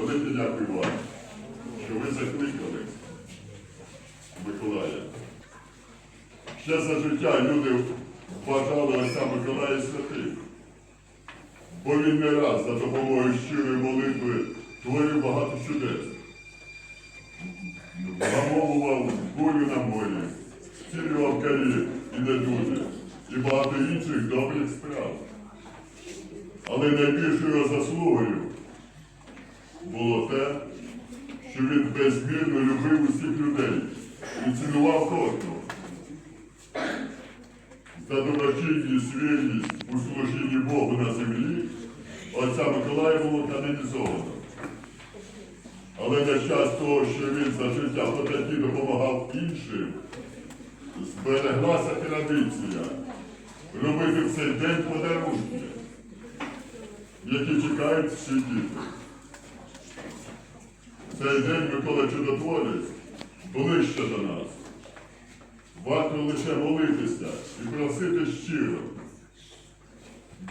велике дякую вам, що ви закликали Миколая. Ще за життя люди вважали отця Миколая святим, бо він не раз за допомогою щирої молитви творив багато чудес. Вгамовував бурю на морі, зцілював карі і недуги, і багато інших добрих справ. Але найбільшою заслугою було те, що він безмірно любив усіх людей і цінував кожного. За доброчинність, вірність у служінні Богу на землі отця Миколая було канонізовано. Але на час того, що він за життя потаті допомагав іншим, збереглася традиція робити в цей день подарунки, які чекають всі діти. Цей день Микола Чудотворець ближче до нас. Варто лише молитися і просити щиро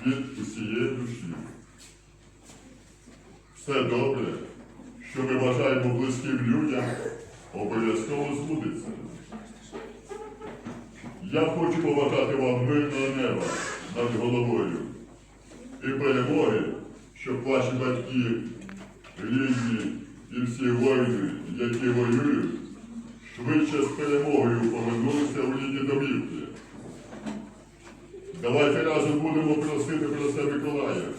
від усієї душі. Все добре, що ми бажаємо близьким людям, обов'язково збудеться. Я хочу побажати вам мирного неба над головою і перемоги, щоб ваші батьки, рідні і всі воїни, які воюють, швидше з перемогою повернулися у рідні домівки. Давайте разом будемо просити про це Миколая,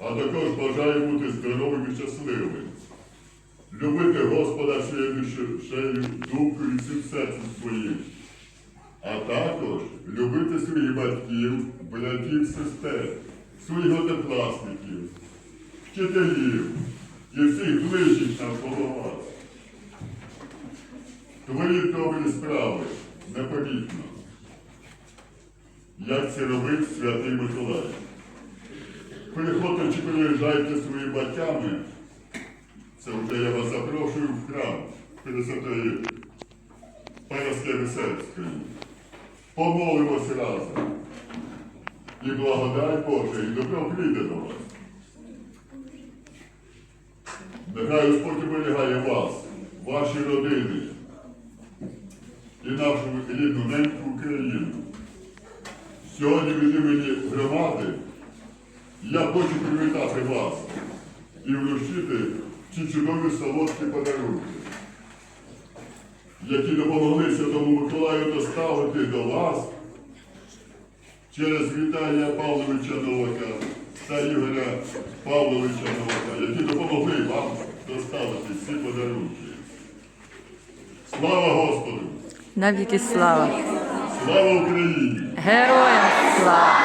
а також бажаю бути здоровим і щасливим, любити Господа всією душею, думкою і всім серцем своїм, а також любити своїх батьків, братів, сестер, своїх однокласників, вчителів і всіх ближніх навколо вас. Творіть добрі справи непомітно, як це робив святий Миколай. Приходьте чи приїжджайте своїми батьками, це вже я вас запрошую в храм Пресвятої Параски Висецької. Помолимося разом. І благодать Божа, і добро прийде до вас. Нехай Господь оберігає вас, ваші родини і нашу рідну неньку Україну. Сьогодні від імені громади я хочу привітати вас і вручити ці чудові солодкі подарунки, які допомогли Святому Миколаю доставити до вас через Віталія Павловича Новака та Ігоря Павловича Новака, які допомогли вам доставити ці подарунки. Слава Господу! Навіки слава! Слава Україні! Героям слава!